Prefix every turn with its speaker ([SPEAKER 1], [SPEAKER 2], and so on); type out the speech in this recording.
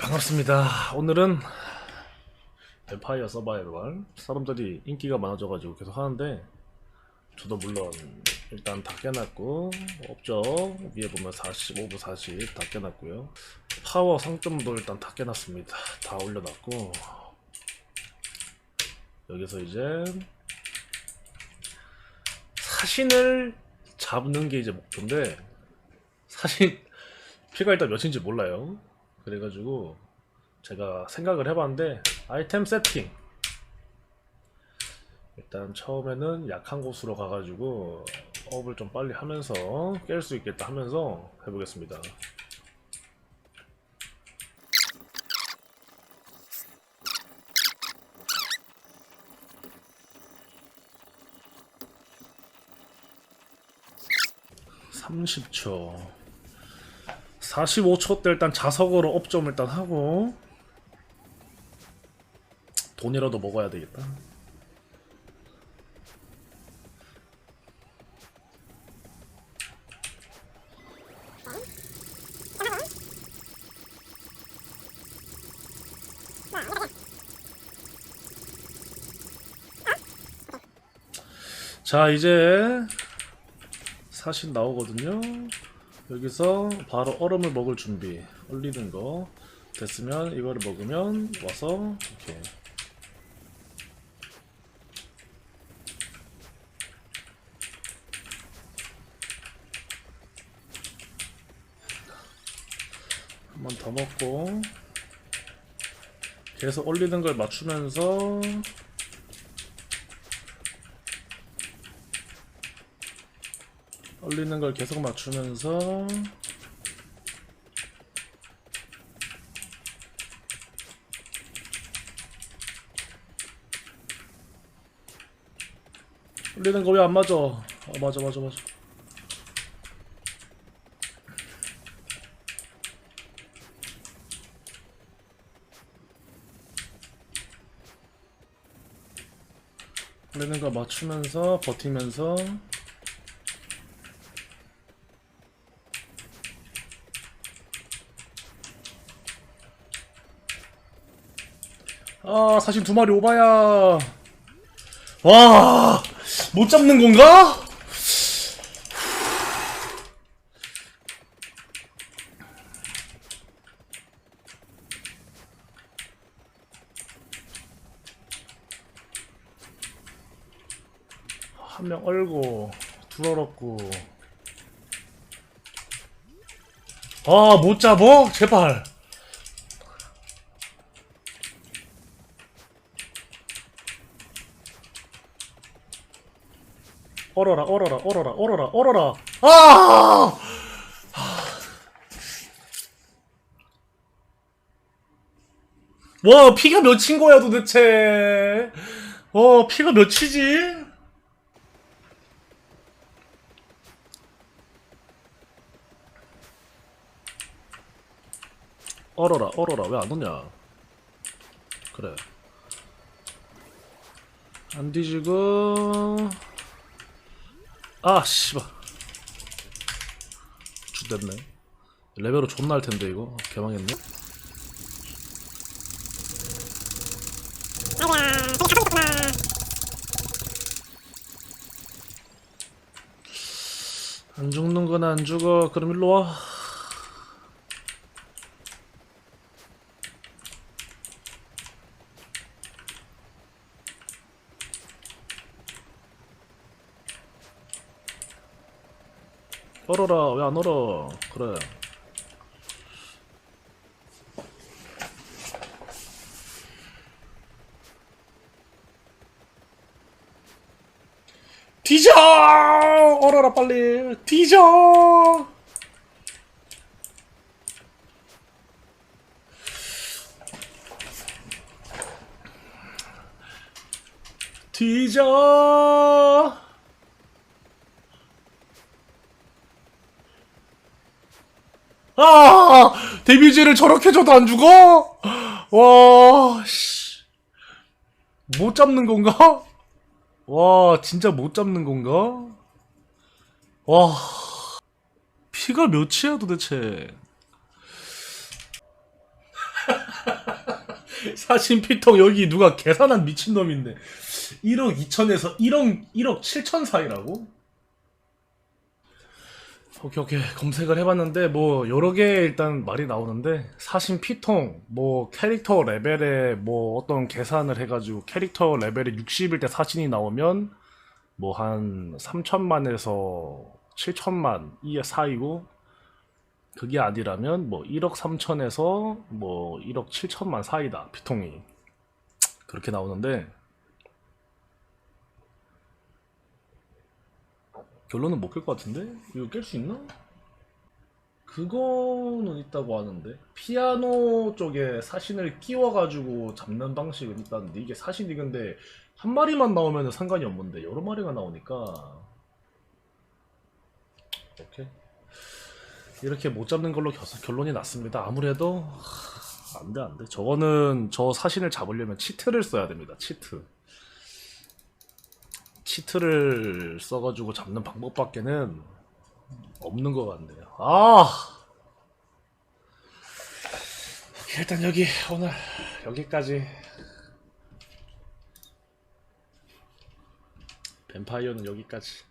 [SPEAKER 1] 반갑습니다. 오늘은 뱀파이어 서바이벌 사람들이 인기가 많아져가지고 계속 하는데 저도 물론 일단 다 깨놨고 업적 위에 보면 45부 40 다 깨놨고요 파워 상점도 일단 다 깨놨습니다. 다 올려놨고 여기서 이제 사신을 잡는 게 이제 목표인데 사신 피가 일단 몇인지 몰라요. 그래가지고 제가 생각을 해봤는데 아이템 세팅 일단 처음에는 약한 곳으로 가가지고 업을 좀 빨리 하면서 깰 수 있겠다 하면서 해보겠습니다. (30초) 45초 때 일단 자석으로 업좀 일단 하고 돈이라도 먹어야 되겠다. 자 이제 사신 나오거든요. 여기서 바로 얼음을 먹을 준비 얼리는 거 됐으면 이거를 먹으면 와서 이렇게. 한 번 더 먹고 계속 올리는 걸 맞추면서 올리는 걸 계속 맞추면서 올리는 거 왜 안 맞아? 어, 맞아 맞아 맞아. 올리는 거 맞추면서 버티면서 아, 사실 두 마리 오바야. 와, 못 잡는 건가? 한 명 얼고, 둘 얼었고. 아, 못 잡어? 제발. 얼어라 얼어라 얼어라 얼어라 얼어라. 아! 와 피가 몇인 거야 도대체? 어 피가 몇이지? 얼어라 얼어라 왜 안 오냐? 그래. 안 뒤지고 아 씨발. 죽됐네. 레벨로 존나 할 텐데 이거. 개망했네. 안 죽는 건 안 죽어. 그럼 일로 와 얼어라 왜 안 얼어? 그래. 뒤져! 얼어라 빨리. 뒤져! 뒤져 아! 데미지를 저렇게 줘도 안 죽어? 와, 씨. 못 잡는 건가? 와, 진짜 못 잡는 건가? 와. 피가 몇이야 도대체? 사신 피통 여기 누가 계산한 미친놈인데 1억 2천에서 1억 1억 7천 사이라고? 오케이 오케이. 검색을 해봤는데 뭐 여러 개 일단 말이 나오는데 사신 피통 뭐 캐릭터 레벨에 뭐 어떤 계산을 해가지고 캐릭터 레벨이 60일 때 사신이 나오면 뭐 한 3천만에서 7천만 이 사이고 그게 아니라면 뭐 1억 3천에서 뭐 1억 7천만 사이다 피통이. 그렇게 나오는데 결론은 못 깰 것 같은데 이거 깰 수 있나? 그거는 있다고 하는데 피아노 쪽에 사신을 끼워가지고 잡는 방식은 있다는데 이게 사신이 근데 한 마리만 나오면 상관이 없는데 여러 마리가 나오니까 오케이 이렇게 못 잡는 걸로 결- 결론이 났습니다. 아무래도 안돼 안돼. 저거는 저 사신을 잡으려면 치트를 써야 됩니다. 치트. 치트를 써가지고 잡는 방법밖에는 없는 것 같네요. 아 일단 여기 오늘 여기까지. 뱀파이어는 여기까지.